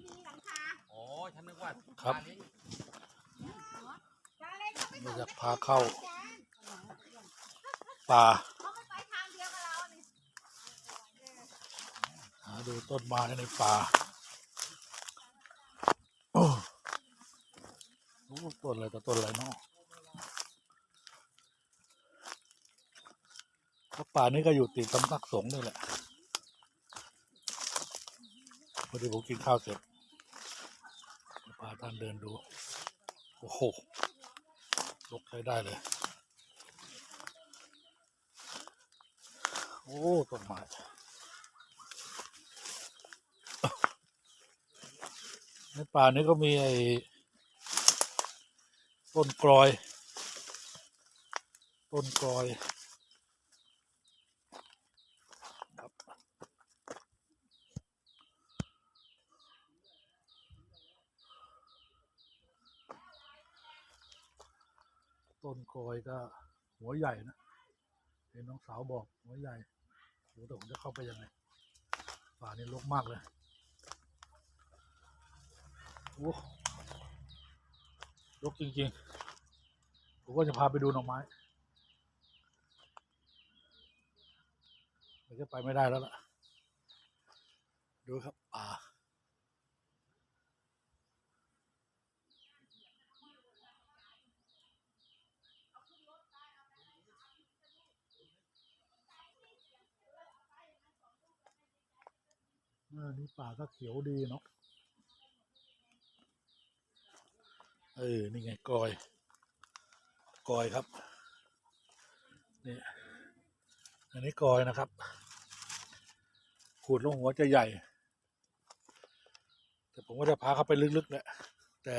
ที่มีหลังคาอ๋อฉันนึกว่าครับ ปลานี้ปลาเล็กเขาไม่เราส่งจะพาเข้าจานป่า เขาไม่ไปทางเดียวกับเรานี่หาดูต้นไม้ในป่าโอ้โหต้นอะไรต่อต้นอะไรเนาะเพราะป่านี้ก็อยู่ติดสำนักสงฆ์นี่แหละพ อดีผมกินข้าวเสร็จพาท่านเดินดู โอ้โหลกใช้ได้เลย โอ้ต้นไม้ในป่านี้ก็มีไอ้ต้นกลอย ต้นกลอย ต้นกอยก็หัวใหญ่นะเห็นน้องสาวบอกหัวใหญ่โหแต่ผมจะเข้าไปยังไงป่านี้รกมากเลยโอ้ยกจริงๆ ผมก็จะพาไปดูหน่อไม้มันจะไปไม่ได้แล้วล่ะ ดูครับป่า ป่าก็เขียวดีเนาะเออ นี่ไงกอย กอยครับ นี่ อันนี้กอยนะครับ ขูดลงหัวจะใหญ่ แต่ผมก็จะพาเข้าไปลึกๆแหละ แต่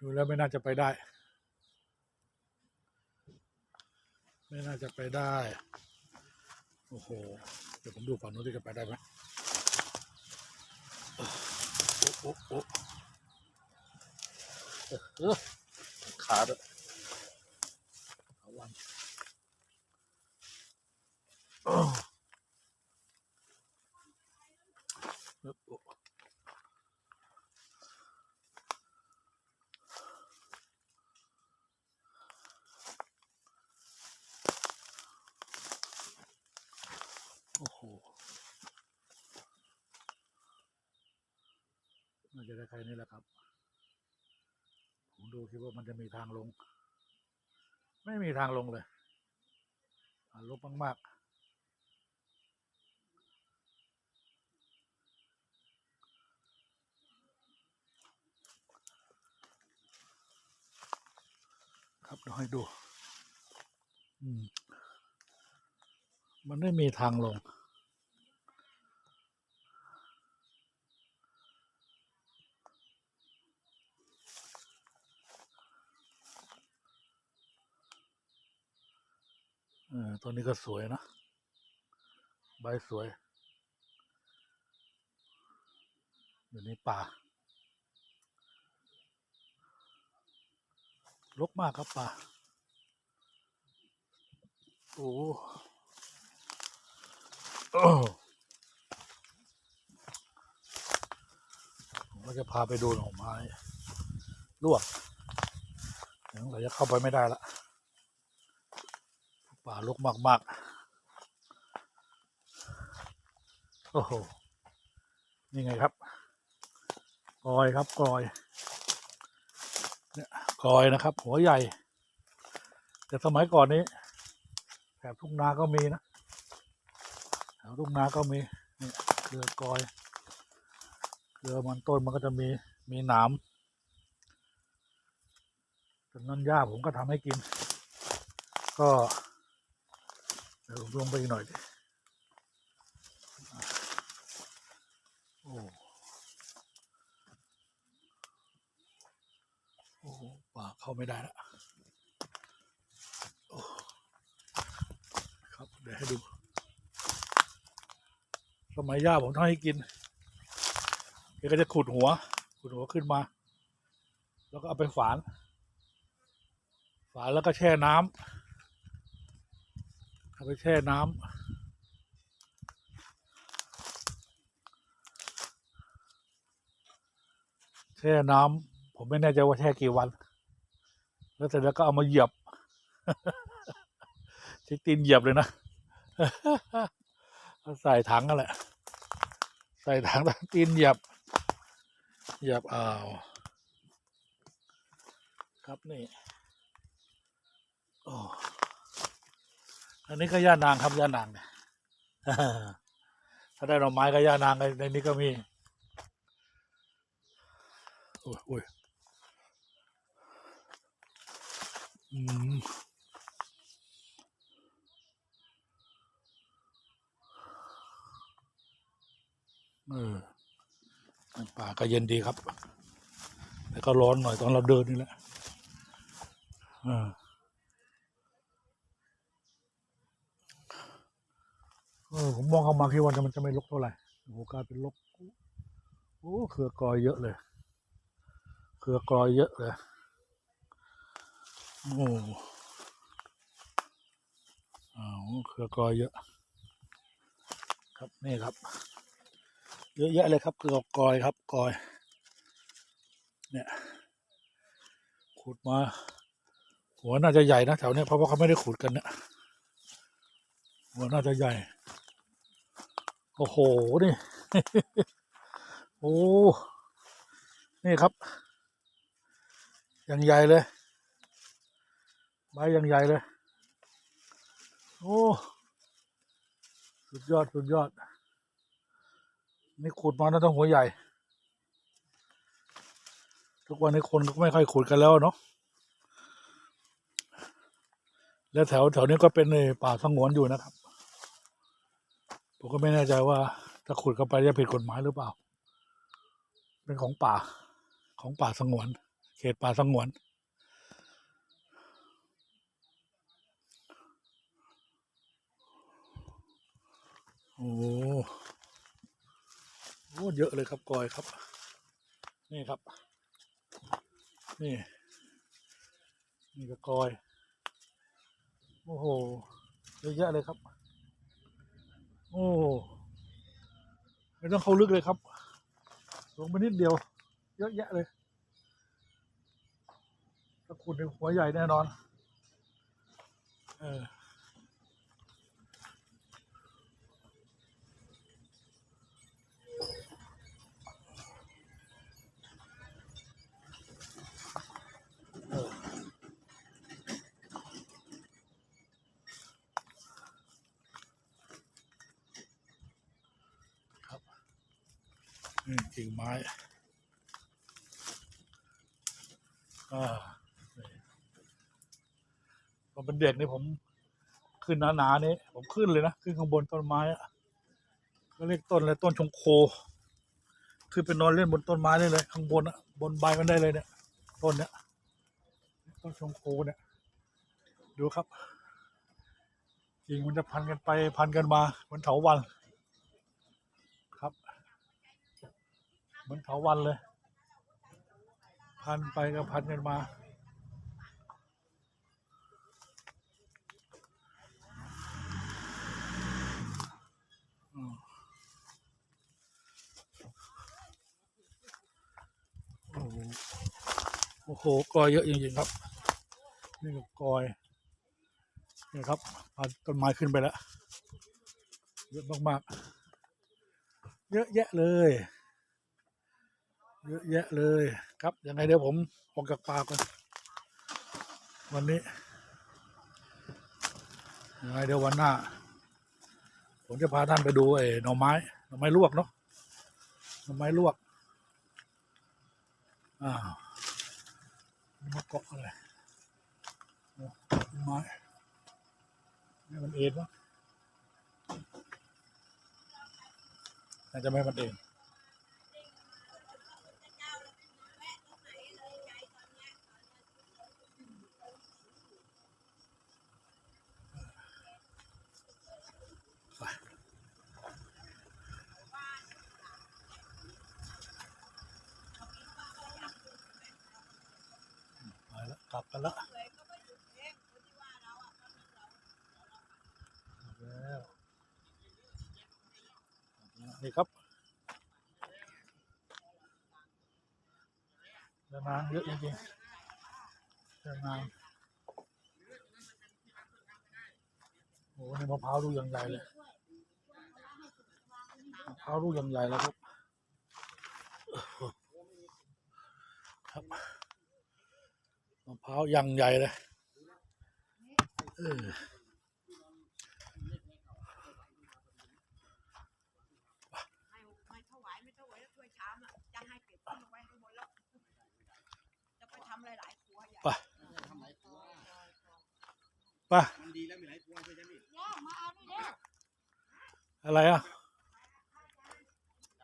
ดูแล้วไม่น่าจะไปได้ ไม่น่าจะไปได้ โอ้โห เดี๋ยวผมดูฝั่งนู้นที่จะไปได้ไหมโอ้โอ้โอ้เออ ขาด้วยเอาวันโอ้เออโอ้โอ้โห น่า จะได้ใครนี่แหละครับ ผมดูคิดว่ามันจะมีทางลง ไม่มีทางลงเลยอ่าลบมากๆ ครับเดี๋ยวให้ดูอืมมันไม่มีทางลง ออตัวนี้ก็สวยนะ ใบสวย อยู่ในป่า ลกมากครับป่า โอ้โหผมก็จะพาไปดูหน่อไม้ลวกเดี๋ยวเราจะเข้าไปไม่ได้ละ ป่ากมาก ๆ โอ้โห นี่ไงครับกอยครับกอยเนี่ยกอยนะครับ หัวใหญ่ แต่สมัยก่อนนี้แถบทุ่งนาก็มีนะแถวทุ่งนาก็มีนี่เครือกอยเครือมันต้นมันก็จะมีมีหนามจากนั้นหญ้าผมก็ทำให้กิน ก็ ลงไปอีกหน่อยดิโอ้โอ้ป่าเข้าไม่ได้ล้วโอ้ครับเดี๋ยวให้ดูสมัยย่าผมทำให้กินแกก็จะขุดหัว ขุดหัวขึ้นมา แล้วก็เอาไปฝาน ฝานแล้วก็แช่น้ำ เอาไปแช่น้ำแช่น้ำผมไม่แน่ใจว่าแช่กี่วัน แล้วเสร็จแล้วก็เอามาเหยียบใช้ตีนเหยียบเลยนะใส่ถังกันแหละ ใส่ถังแล้วตีนเหยียบ เหยียบอ้าวครับนี่โอ้ อันนี้ก็ย่านางครับย่านางเนี่ยถ้าได้ดอกไม้ก็ย่านางในนี้ก็มีโอ้โอ้ยอืมเออป่าก็เย็นดีครับ แต่ก็ร้อนหน่อยตอนเราเดินนี่แหละอ่า ออผมมองเข้ามาคิดว่ามันจะไม่ลกเท่าไหร่โอ้โหกลายเป็นลกโอ้เครือกรอยเยอะเลย เครือกรอยเยอะเลยโอ้อ้าวเครือกรอยเยอะ ครับนี่ครับ เยอะแยะเลยครับ เครือกรอยครับกรอย เนี่ยขุดมาหัวน่าจะใหญ่นะแถวเนี้ยเพราะว่าเขาไม่ได้ขุดกันเนี่ยหัวน่าจะใหญ่ โอ้โห นี่ โอ้ นี่ครับ อย่างใหญ่เลย ใบอย่างใหญ่เลย โอ้ สุดยอด สุดยอด นี่ขุดมาน่าต้องหัวใหญ่ ทุกวันนี้คนก็ไม่ค่อยขุดกันแล้วเนาะ แล้วแถวแถวนี้ก็เป็นในป่าสงวนอยู่นะครับ ผมก็ไม่แน่ใจว่าถ้าขุดเข้าไปจะผิดกฎหมายหรือเปล่า เป็นของป่าของป่าสงวน เขตป่าสงวนโอ้โหเยอะเลยครับกอยครับ นี่ครับ นี่ นี่ก็กอย โอ้โหเยอะแยะเลยครับ โอ้ไม่ต้องเข้าลึกเลยครับ ลงไปนิดเดียว เยอะแยะเลยตะขุดในหัวใหญ่แน่นอน เออ กิ่งไม้อ่านี่ตอเป็นเด็กนี่ผมขึ้นหนาๆนี่ผมขึ้นเลยนะขึ้นข้างบนต้นไม้อะก็เรียกต้นอะไรต้นชงโค ขึ้นไปนอนเล่นบนต้นไม้ได้เลยข้างบนอะบนใบมันได้เลยเนี่ยต้นเนี้ยต้นชงโคเนี่ย ดูครับกิ่งมันจะพันกันไปพันกันมาเหมือนเถาวัน ครับ เหมือนเถาวันเลย พันไปก็พันกันมาโอ้โหโอ้โหกอยเยอะจริงๆครับ นี่ก็กอยนี่ครับพันต้นไม้ขึ้นไปแล้ว เยอะมากๆ เยอะแยะเลย เยอะแยะเลยครับ ยังไงเดี๋ยวผมออกจากป่าก่อน วันนี้ยังไงเดี๋ยววันหน้า ผมจะพาท่านไปดูไอ้หน่อไม้หน่อไม้ลวกเนาะหน่อไม้ลวกอ้าวมะเกาะอะไรโอ้ต้นไม้นี่มันเอ็นวะน่าจะไม่มันเอง กลับกันละแล้วนี่ครับนางเยอะจริงๆยานางโอ้โหนี่มะพร้าวลูกยังใหญ่เลยมะพร้าวลูกยังใหญ่แล้วครับครับ มะพร้าวยังใหญ่เลยเออไม่ไม่ถวายไม่ถวายแล้วถ้วยชามอะจะให้เก็บขึ้นไว้ข้างบนแล้วจะไปทำหลายๆครัวใหญ่ไปทำหลายครัว ไป่ะ มันดีแล้วมีหลายครัวใช่ไหมพี่ ย่ามาเอานี่เด้อ อะไรอะ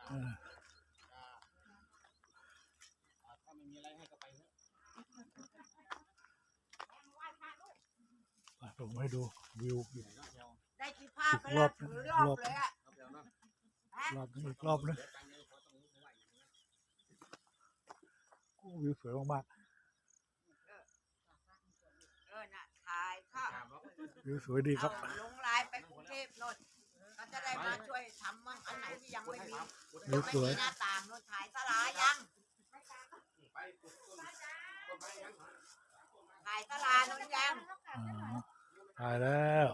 เออ ถ้าไม่มีอะไรให้ก็ไปเถอะ ไปผมให้ดูวิวอีกได้กี่ภาพไปแล้วถือรอบเลยอะครับเดี๋ยวนะรอบนึงอีกรอบนึงโอ้วิวสวยมากเออน่ะถ่ายภาพๆวิวสวยดีครับเอาลงไลน์ไปกรุงเทพโน่นก็จะได้มาช่วยทำมั่งอันไหนที่ยังไม่มีวิวสวยไม่มีหน้าต่างโน่นถ่ายสลายังไปปลูกต้นต้นไม้ยังถ่ายสลาโน่นยัง อ๋อถ่ายแล้ว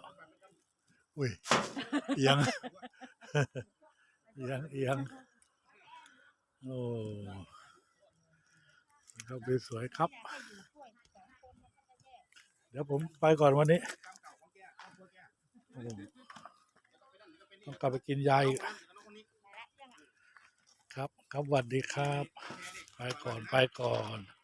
อุ้ยเอียงเอียงเอียงโอ้ครับวิวสวยครับ เดี๋ยวผมไปก่อนวันนี้ ต้องกลับไปกินยาอีกแล้วคนนี้ครับ ครับสวัสดีครับ ไปก่อนไปก่อน